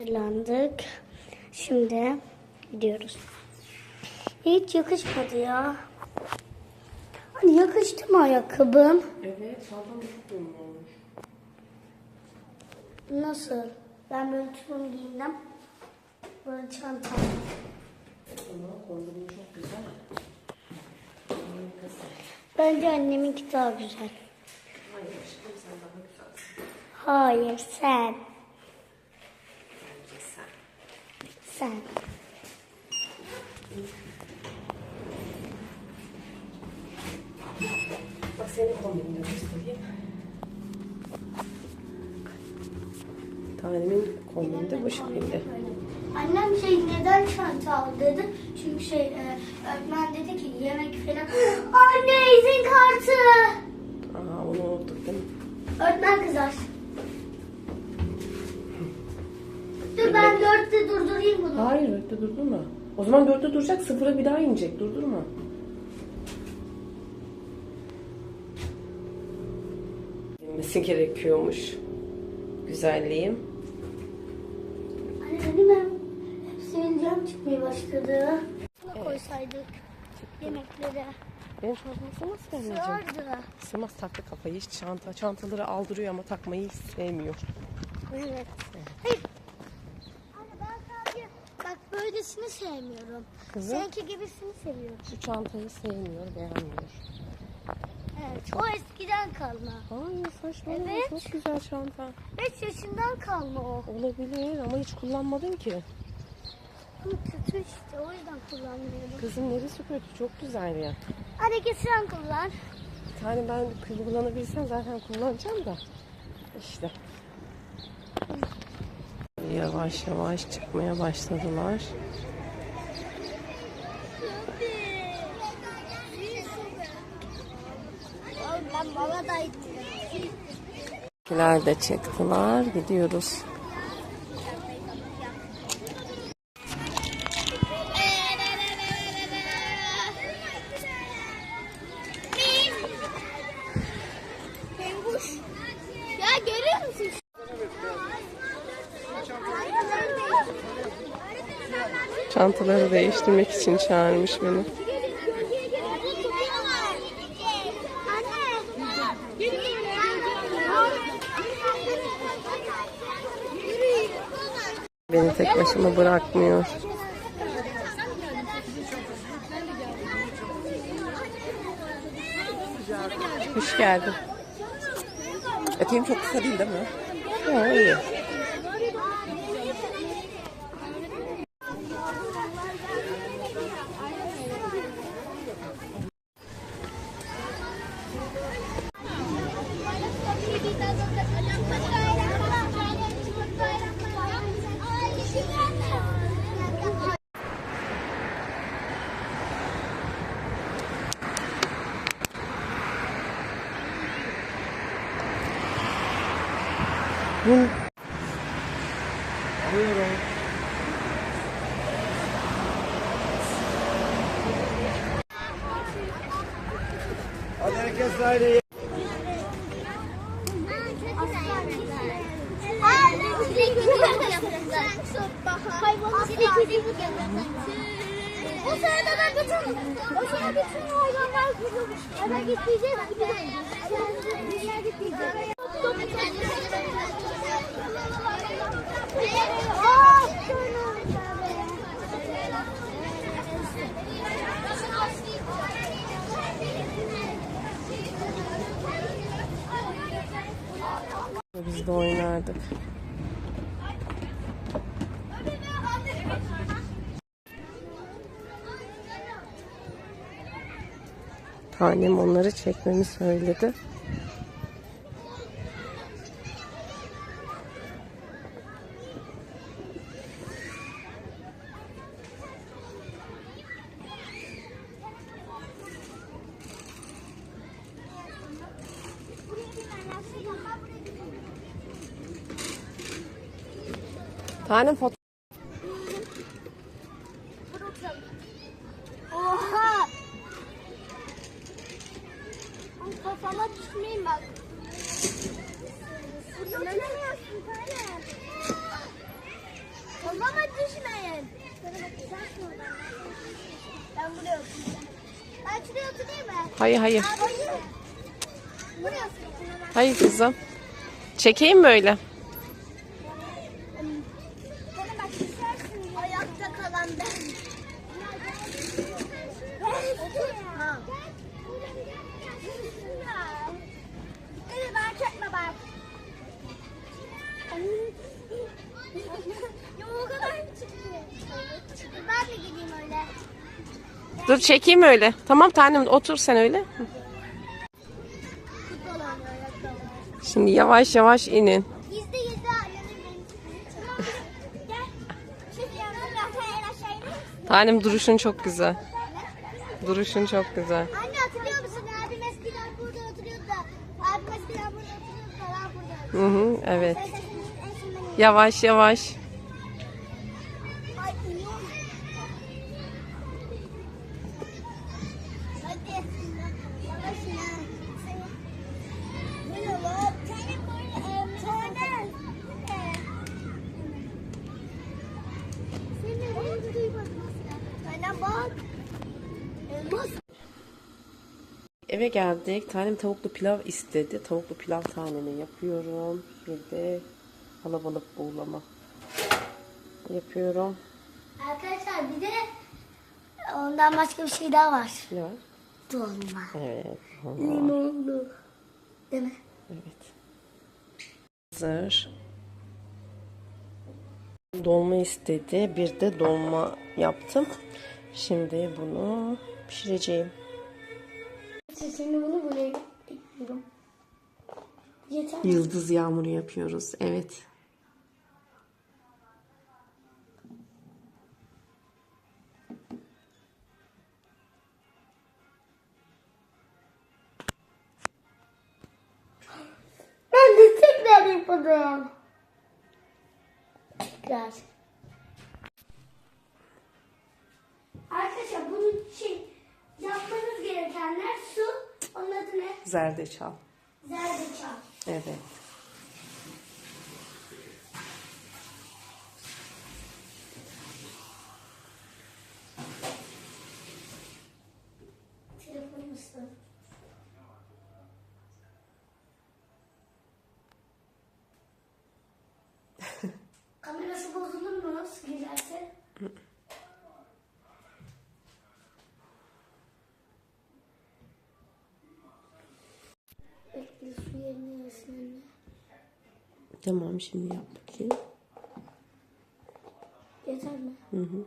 Hazırlandık. Şimdi gidiyoruz. Hiç yakışmadı ya. Hani yakıştı mı ayakkabım? Evet, da çok uyumlu olmuş. Nasıl? Ben böyle tulum giyindim. Böyle çantam. Ama kombinin çok güzel. Bence anneminki daha güzel. Hayır sen daha güzelsin. Hayır sen. Bence sen. Sen. Bak senin kombinini göstereyim. Tanemin kombini de bu şekilde. Annem şey neden çanta al dedi. Çünkü şey e, öğretmen dedi ki yemek falan. Anne izin kartı. Aa onu unuttuk değil mi? Öğretmen kızar. Dur ben dörtte durdurayım bunu. Hayır dörtte durdurma. O zaman dörtte duracak sıfıra bir daha inecek. Durdurma. İnmesi gerekiyormuş. Güzelliğim. Anne dedim ben hep sivilcem çıkmaya başladı. Buna koysaydık yemeklere. Benim çantama nasıl gelmeyeceğim? Sığardı. Sığmaz taktı kafayı. Hiç çanta. Çantaları aldırıyor ama takmayı hiç sevmiyor. Evet. Hayır. Böylesini sevmiyorum. Kızım? Seninki gibisini seviyorum. Şu çantayı sevmiyor, beğenmiyor. Evet. O eskiden kalma. Hayır saçmalama. Evet. Çok güzel çanta. 5 yaşından kalma o. Olabilir ama hiç kullanmadın ki. Ama kötü işte o yüzden kullanmıyorum. Kızım neresi kötü? Çok güzel ya. Hadi git sen kullan. Bir tane ben kullanabilsem zaten kullanacağım da. İşte. Yavaş yavaş çıkmaya başladılar. Ben baba da Kiler de çıktılar. Gidiyoruz. Çantaları değiştirmek için çağırmış beni. Tek başıma bırakmıyor. Hoş geldin. Eteğim çok kısa değil değil mi? Ha, iyi. Hı. Alıyorum. Hadi herkes daireye. O sırada da bütün, o sırada bütün hayvanlar kurulmuş. Eve gideceğiz. Biz de oynardık. Tanem onları çekmemi söyledi. Tanem foto Oha! Kafama düşmeyin bak. Burada ne yapıyorsun Kafama düşmeyin. Ben buraya oturacağım. Ben şuraya oturayım mı? Hayır hayır. Buraya oturayım. Hayır kızım. Çekeyim mi öyle? Bana bak düşersin. Ayakta kalan ben. Ha. Evet ben çekme bak. Ya o kadar çıktı. Ben de gideyim öyle. Dur çekeyim öyle. Tamam tanem otur sen öyle. Şimdi yavaş yavaş inin. Gizli? Tanem duruşun çok güzel. Duruşun çok güzel. Anne hatırlıyor musun? Abim eskiden burada oturuyordu da. Abim eskiden burada oturuyordu da ben burada. Hı hı, evet. Sen sesini en son benim. Yavaş yavaş. Eve geldik. Tanem tavuklu pilav istedi. Tavuklu pilav tanemi yapıyorum. Bir de alabalık buğulama yapıyorum. Arkadaşlar bir de ondan başka bir şey daha var. Ne var? Dolma. Evet. Limonlu. Değil mi? Evet. Hazır. Dolma istedi. Bir de dolma yaptım. Şimdi bunu pişireceğim. Şimdi bunu buraya ekliyorum. Yeter. Yıldız yağmuru yapıyoruz. Evet. Yapalım. Tekrar. Arkadaşlar bunun için yapmanız gerekenler su. Onun adı ne? Zerdeçal. Zerdeçal. Evet. Bekle su yerine yesin anne. Tamam şimdi yap bakayım. Yeter mi? Hı hı.